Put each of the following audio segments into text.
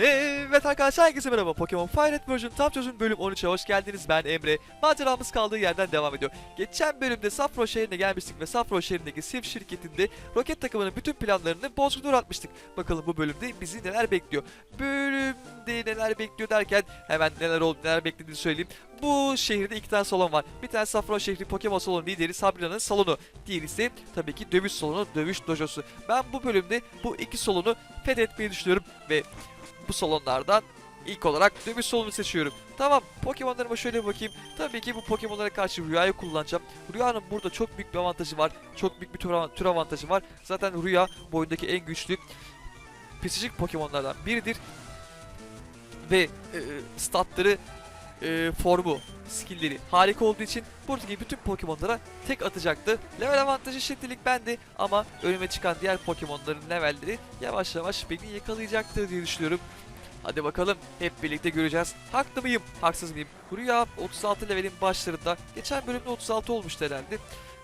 Evet arkadaşlar herkese merhaba. Pokemon Fire Version tam çözüm bölüm 13'e hoş geldiniz. Ben Emre. Maceramız kaldığı yerden devam ediyor. Geçen bölümde Safro şehrine gelmiştik ve Safro şehrindeki Sif şirketinde roket takımının bütün planlarını bozguna uğratmıştık. Bakalım bu bölümde bizi neler bekliyor? Bölümde neler bekliyor derken hemen neler oldu neler beklediğini söyleyeyim. Bu şehirde iki tane salon var. Bir tane Safro şehri Pokemon salonu lideri Sabrina'nın salonu. Diğeri tabii ki dövüş salonu, dövüş dojosu. Ben bu bölümde bu iki salonu fethetmeyi düşünüyorum ve bu salonlardan ilk olarak dövüş salonu seçiyorum. Tamam Pokemon'larıma şöyle bakayım. Tabii ki bu Pokemon'lara karşı Rüya'yı kullanacağım. Rüya'nın burada çok büyük bir avantajı var. Çok büyük bir tür, av- tür avantajı var. Zaten Rüya bu oyundaki en güçlü psikolojik Pokemon'lardan biridir. Ve e, statları, e, formu, skillleri harika olduğu için buradaki bütün Pokemon'lara tek atacaktı. Level avantajı şimdilik bende ama önüme çıkan diğer Pokemon'ların levelleri yavaş yavaş beni yakalayacaktır diye düşünüyorum. Hadi bakalım hep birlikte göreceğiz. Haklı mıyım? Haksız mıyım? Rüya 36 levelin başlarında. Geçen bölümde 36 olmuştu herhalde.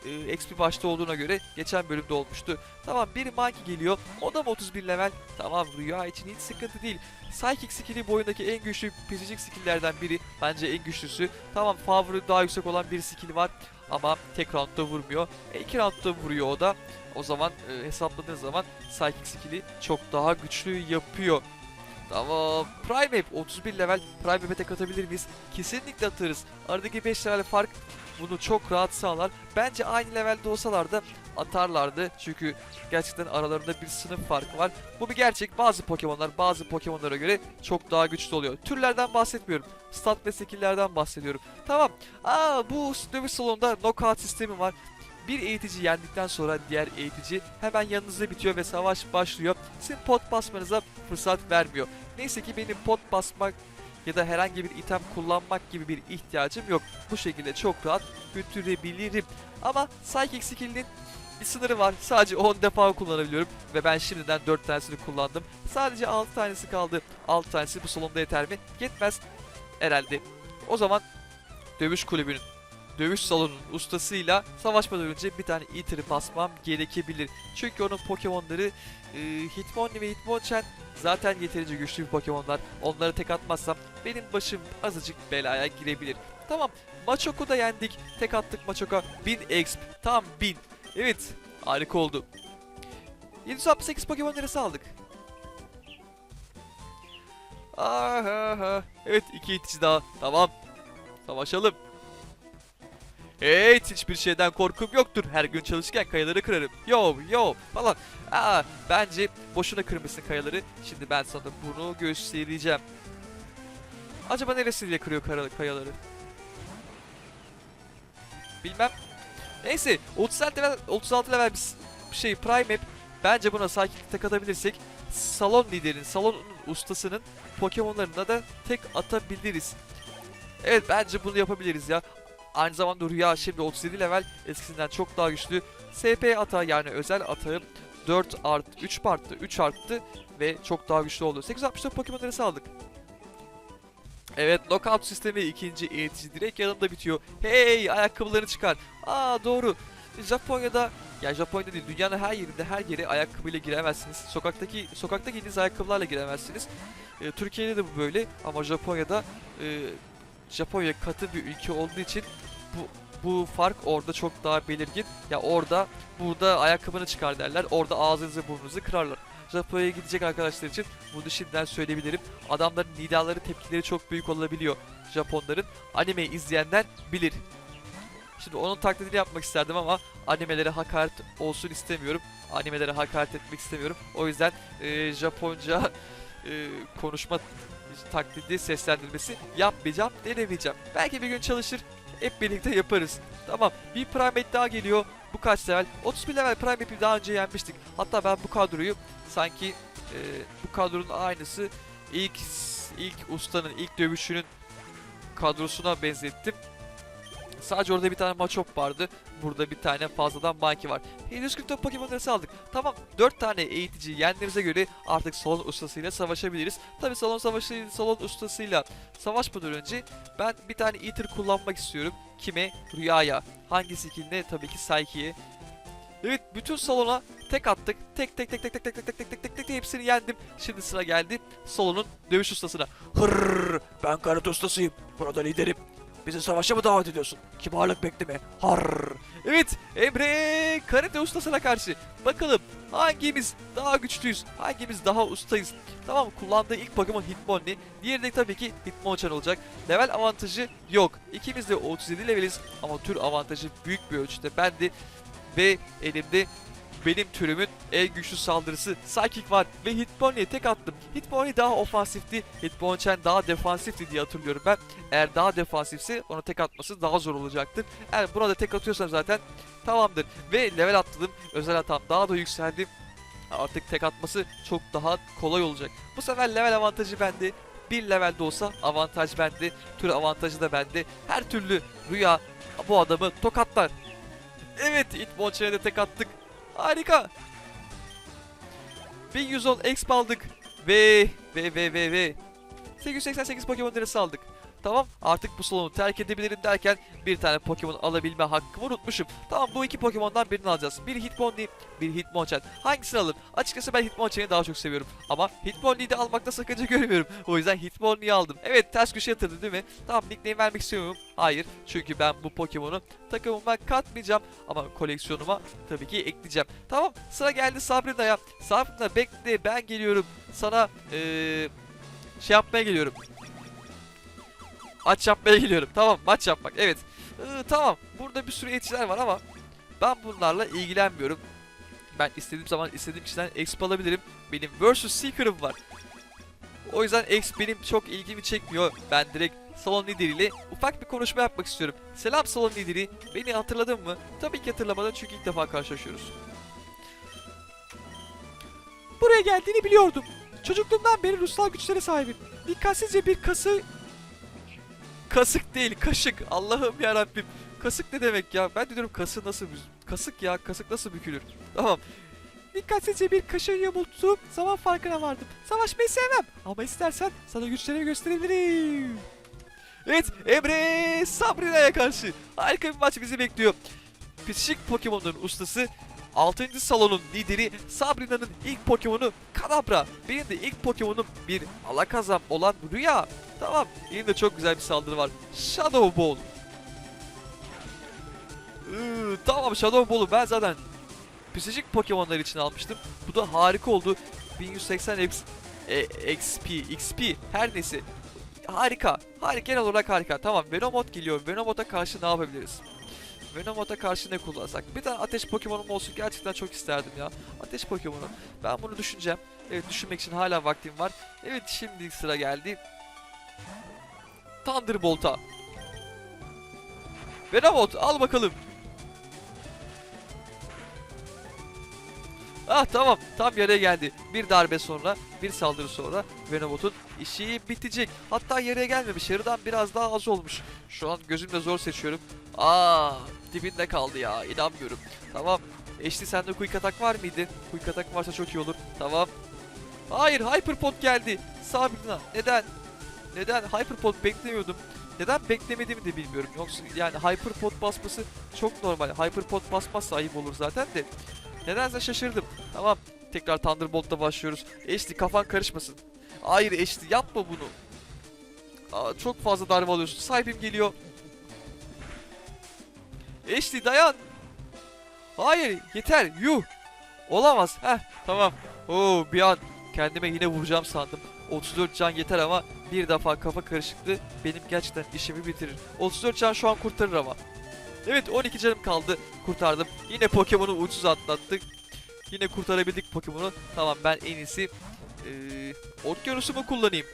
Ee, XP başta olduğuna göre geçen bölümde olmuştu. Tamam bir Monkey geliyor. O da mı 31 level? Tamam Rüya için hiç sıkıntı değil. Psychic skill'i bu oyundaki en güçlü fizik skill'lerden biri. Bence en güçlüsü. Tamam favori daha yüksek olan bir skill var. Ama tek roundda vurmuyor. E, iki roundda vuruyor o da. O zaman e, hesapladığın zaman Psychic skill'i çok daha güçlü yapıyor. Tamam. Prime Map 31 level. Prime Map'e tek atabilir miyiz? Kesinlikle atarız. Aradaki 5 level fark bunu çok rahat sağlar. Bence aynı levelde olsalar da atarlardı. Çünkü gerçekten aralarında bir sınıf farkı var. Bu bir gerçek. Bazı Pokemon'lar bazı Pokemon'lara göre çok daha güçlü oluyor. Türlerden bahsetmiyorum. Stat ve skill'lerden bahsediyorum. Tamam. Aa bu dövüş salonunda knockout sistemi var. Bir eğitici yendikten sonra diğer eğitici hemen yanınızda bitiyor ve savaş başlıyor. Sizin pot basmanıza fırsat vermiyor. Neyse ki benim pot basmak ya da herhangi bir item kullanmak gibi bir ihtiyacım yok. Bu şekilde çok rahat götürebilirim. Ama Psychic Skill'in bir sınırı var. Sadece 10 defa kullanabiliyorum ve ben şimdiden 4 tanesini kullandım. Sadece 6 tanesi kaldı. 6 tanesi bu salonda yeter mi? Yetmez herhalde. O zaman dövüş kulübünün dövüş salonunun ustasıyla savaşmadan önce bir tane Eater'ı basmam gerekebilir. Çünkü onun Pokemon'ları e, Hitmonlee ve Hitmonchan zaten yeterince güçlü bir Pokemon'lar. Onları tek atmazsam benim başım azıcık belaya girebilir. Tamam Machoke'u da yendik. Tek attık Machoke'a. 1000 XP. Tam 1000. Evet harika oldu. 768 Pokemon neresi aldık? Aha, evet iki itici daha. Tamam. Savaşalım. Evet hiçbir şeyden korkum yoktur. Her gün çalışırken kayaları kırarım. Yo yo falan. Aa, bence boşuna kırmışsın kayaları. Şimdi ben sana bunu göstereceğim. Acaba neresiyle kırıyor kayaları? Bilmem. Neyse 36 level, 36 level bir şey Prime Map. Bence buna sakinlik tek atabilirsek salon liderin, salon ustasının Pokemon'larına da tek atabiliriz. Evet bence bunu yapabiliriz ya. Aynı zamanda Rüya şimdi 37 level eskisinden çok daha güçlü. SP ata yani özel atağım 4 art 3 arttı 3 arttı ve çok daha güçlü oldu. 864 Pokemon'ları sağladık. Evet knockout sistemi ikinci eğitici direkt yanımda bitiyor. Hey ayakkabılarını çıkar. Aa doğru. Japonya'da ya Japonya'da değil dünyanın her yerinde her yere ayakkabıyla giremezsiniz. Sokaktaki sokakta giydiğiniz ayakkabılarla giremezsiniz. Ee, Türkiye'de de bu böyle ama Japonya'da e, Japonya katı bir ülke olduğu için bu bu fark orada çok daha belirgin. Ya orada burada ayakkabını çıkar derler. Orada ağzınızı burnunuzu kırarlar. Japonya'ya gidecek arkadaşlar için bunu şimdiden söyleyebilirim. Adamların nidaları tepkileri çok büyük olabiliyor. Japonların anime izleyenler bilir. Şimdi onun taklidini yapmak isterdim ama animelere hakaret olsun istemiyorum. Animelere hakaret etmek istemiyorum. O yüzden e, Japonca e, konuşma taklidi seslendirmesi yapmayacağım, denemeyeceğim. Belki bir gün çalışır, hep birlikte yaparız. Tamam, bir Primate daha geliyor. Bu kaç level? 31 level Primate'i daha önce yenmiştik. Hatta ben bu kadroyu sanki e, bu kadronun aynısı ilk ilk ustanın, ilk dövüşünün kadrosuna benzettim. Sadece orada bir tane Machop vardı. Burada bir tane fazladan Monkey var. 744 Pokemon'ları aldık. Tamam 4 tane eğitici yendiğimize göre artık salon ustasıyla savaşabiliriz. Tabi salon savaşı salon ustasıyla savaşmadan önce ben bir tane Eater kullanmak istiyorum. Kime? Rüyaya. Hangi skilline? Tabii ki Psyche'ye. Evet bütün salona tek attık. Tek tek tek tek tek tek tek tek tek tek tek tek hepsini yendim. Şimdi sıra geldi salonun dövüş ustasına. Hırrrr ben karate ustasıyım. Burada liderim. Bizi savaşa mı davet ediyorsun? Kibarlık bekleme. Harr. Evet Emre karate ustasına karşı. Bakalım hangimiz daha güçlüyüz? Hangimiz daha ustayız? Tamam kullandığı ilk Pokemon Hitmonlee. Diğeri de tabii ki Hitmonchan olacak. Level avantajı yok. İkimiz de 37 leveliz ama tür avantajı büyük bir ölçüde bende. Ve elimde benim türümün en güçlü saldırısı Psychic var ve Hitmonlee'ye tek attım. Hitmonlee daha ofansifti, Hitmonchan daha defansifti diye hatırlıyorum ben. Eğer daha defansifse ona tek atması daha zor olacaktır. Eğer buna da tek atıyorsam zaten tamamdır. Ve level atladım, özel hatam daha da yükseldi. Artık tek atması çok daha kolay olacak. Bu sefer level avantajı bende. Bir levelde olsa avantaj bende, tür avantajı da bende. Her türlü rüya bu adamı tokatlar. Evet, Hitmonchan'a da tek attık. Harika. 1110 exp aldık. Ve ve ve ve ve 888 Pokemon derisi aldık. Tamam artık bu salonu terk edebilirim derken bir tane Pokemon alabilme hakkımı unutmuşum. Tamam bu iki Pokemon'dan birini alacağız. Biri Hitmonlee, biri Hitmonchan. Hangisini alırım? Açıkçası ben Hitmonchan'ı daha çok seviyorum. Ama Hitmonlee'yi de almakta sakınca görmüyorum. O yüzden Hitmonlee'yi aldım. Evet ters köşe yatırdı değil mi? Tamam nickname vermek istiyorum. Hayır. Çünkü ben bu Pokemon'u takımıma katmayacağım. Ama koleksiyonuma tabii ki ekleyeceğim. Tamam sıra geldi Sabrina'ya. Sabrina bekle ben geliyorum. Sana eee şey yapmaya geliyorum. Maç yapmaya geliyorum. Tamam maç yapmak. Evet. Ee, tamam. Burada bir sürü etçiler var ama ben bunlarla ilgilenmiyorum. Ben istediğim zaman istediğim kişiden exp alabilirim. Benim versus seeker'ım var. O yüzden exp benim çok ilgimi çekmiyor. Ben direkt salon lideriyle ufak bir konuşma yapmak istiyorum. Selam salon lideri. Beni hatırladın mı? Tabii ki hatırlamadın çünkü ilk defa karşılaşıyoruz. Buraya geldiğini biliyordum. Çocukluğumdan beri ruhsal güçlere sahibim. Dikkatsizce bir kası Kasık değil, kaşık. Allah'ım ya Rabbim. Kasık ne demek ya? Ben de diyorum kası nasıl kasık ya, kasık nasıl bükülür? Tamam. Dikkatsizce bir kaşığı yamulttuğum zaman farkına vardım. Savaşmayı sevmem ama istersen sana güçlerimi gösterebilirim. Evet, Emre Sabrina'ya karşı harika bir maç bizi bekliyor. Pişik Pokemon'un ustası 6. salonun lideri Sabrina'nın ilk Pokemon'u Kadabra. Benim de ilk Pokemon'um bir alakazam olan Rüya. Tamam. Elimde çok güzel bir saldırı var. Shadow Ball. Iıı, tamam Shadow Ball'u ben zaten psikolojik Pokemon'lar için almıştım. Bu da harika oldu. 1180 X, e, XP, XP her neyse. Harika. Harika genel olarak harika. Tamam Venomoth geliyor. Venomot'a karşı ne yapabiliriz? Venomot'a karşı ne kullansak? Bir tane ateş Pokemon'um olsun gerçekten çok isterdim ya. Ateş Pokemon'u. Ben bunu düşüneceğim. Evet düşünmek için hala vaktim var. Evet şimdi sıra geldi. Thunderbolt'a. Venomoth al bakalım. Ah tamam tam yere geldi. Bir darbe sonra bir saldırı sonra Venomoth'un işi bitecek. Hatta yere gelmemiş yarıdan biraz daha az olmuş. Şu an gözümle zor seçiyorum. Aa dibinde kaldı ya inanmıyorum. Tamam. Eşli sende quick attack var mıydı? Quick attack varsa çok iyi olur. Tamam. Hayır Hyperpod geldi. Sabrina neden? Neden? Hyperpod beklemiyordum. Neden beklemediğimi de bilmiyorum. Yoksa yani Hyperpod basması çok normal. Hyperpod basmazsa ayıp olur zaten de. Nedense şaşırdım. Tamam. Tekrar Thunderbolt'la başlıyoruz. Eşli kafan karışmasın. Hayır Eşli yapma bunu. Aa, çok fazla darbe alıyorsun. Sahibim geliyor. Eşli dayan. Hayır yeter yuh. Olamaz. Heh tamam. Oo bir an kendime yine vuracağım sandım. 34 can yeter ama bir defa kafa karışıklığı benim gerçekten işimi bitirir. 34 can şu an kurtarır ama. Evet 12 canım kaldı. Kurtardım. Yine Pokemon'u ucuz atlattık. Yine kurtarabildik Pokemon'u. Tamam ben en iyisi eee Okyanus'umu kullanayım.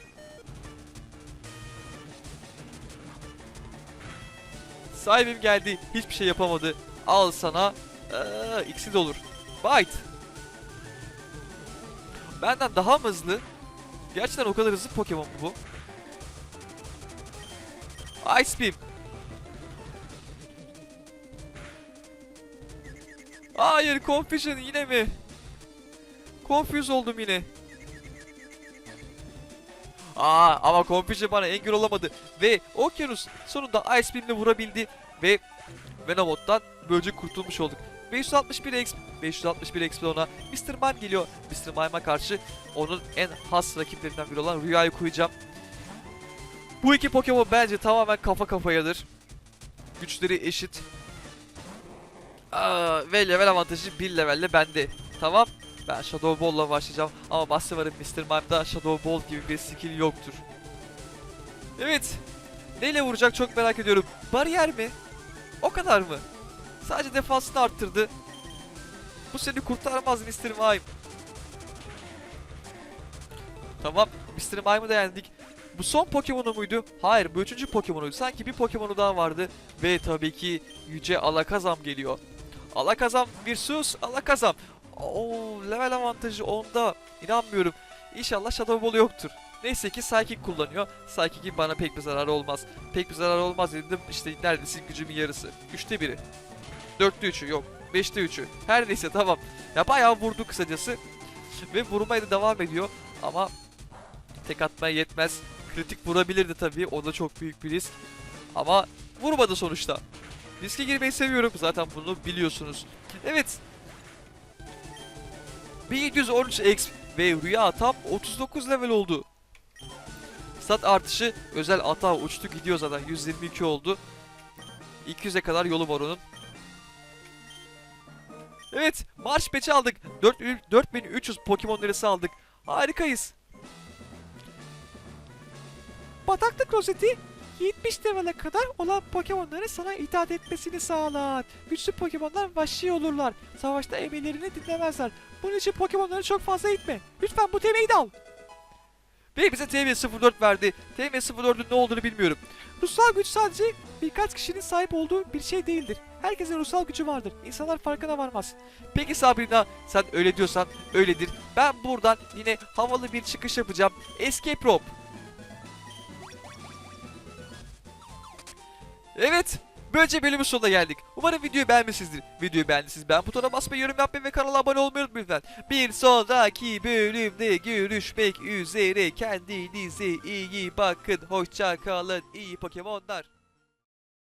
Sahibim geldi. Hiçbir şey yapamadı. Al sana. Ee, olur. Bite. Benden daha mı hızlı? Gerçekten o kadar hızlı Pokemon mu bu? Ice Beam. Hayır Confusion yine mi? Confuse oldum yine. Aa ama Confusion bana engel olamadı. Ve Okyanus sonunda Ice Beam'le vurabildi. Ve Venomoth'tan böylece kurtulmuş olduk. 561 exp, 561 exp ona. Mr. Mime geliyor. Mr. Mime'a karşı onun en has rakiplerinden biri olan Rüya'yı koyacağım. Bu iki Pokemon bence tamamen kafa kafayadır. Güçleri eşit. Ve level avantajı 1 levelle bende. Tamam. Ben Shadow Ball'la başlayacağım ama Master'ın Mr. Mime'da Shadow Ball gibi bir skill yoktur. Evet. Neyle vuracak çok merak ediyorum. Bariyer mi? O kadar mı? Sadece defansını arttırdı. Bu seni kurtarmaz Mr. Mime. Tamam. Mr. Mime'ı da yendik. Bu son Pokemon'u muydu? Hayır bu üçüncü Pokemon'uydu. Sanki bir Pokemon'u daha vardı. Ve tabii ki Yüce Alakazam geliyor. Alakazam bir sus Alakazam. Oo level avantajı onda. İnanmıyorum. İnşallah Shadow Ball yoktur. Neyse ki Psychic kullanıyor. Psychic'in bana pek bir zararı olmaz. Pek bir zararı olmaz dedim. İşte neredeyse gücümün yarısı. Üçte biri. Dörtte üçü yok. Beşte üçü. Her neyse tamam. Ya bayağı vurdu kısacası. Ve vurmaya da devam ediyor. Ama tek atmaya yetmez. Kritik vurabilirdi tabii. O da çok büyük bir risk. Ama vurmadı sonuçta. Riske girmeyi seviyorum. Zaten bunu biliyorsunuz. Evet. 1713 exp ve rüya tam 39 level oldu. Stat artışı özel ata uçtu gidiyor zaten 122 oldu. 200'e kadar yolu var onun. Evet, Marş Patch'i aldık. 4, 4300 Pokemon lirası aldık. Harikayız. Bataklık rozeti 70 level'e kadar olan Pokemon'ları sana itaat etmesini sağlar. Güçlü Pokemon'lar vahşi olurlar. Savaşta emirlerini dinlemezler. Bunun için Pokemon'ları çok fazla itme. Lütfen bu temeyi de al. Ve bize TV04 verdi. TV04'ün ne olduğunu bilmiyorum. Ruhsal güç sadece birkaç kişinin sahip olduğu bir şey değildir. Herkesin ruhsal gücü vardır. İnsanlar farkına varmaz. Peki Sabrina sen öyle diyorsan öyledir. Ben buradan yine havalı bir çıkış yapacağım. Escape rope. Evet. Böylece bölümün sonuna geldik. Umarım videoyu beğenmişsinizdir. Videoyu beğendiyseniz beğen butonuna basmayı, yorum yapmayı ve kanala abone olmayı unutmayın. Bir sonraki bölümde görüşmek üzere. Kendinize iyi bakın. Hoşça kalın. İyi Pokemonlar.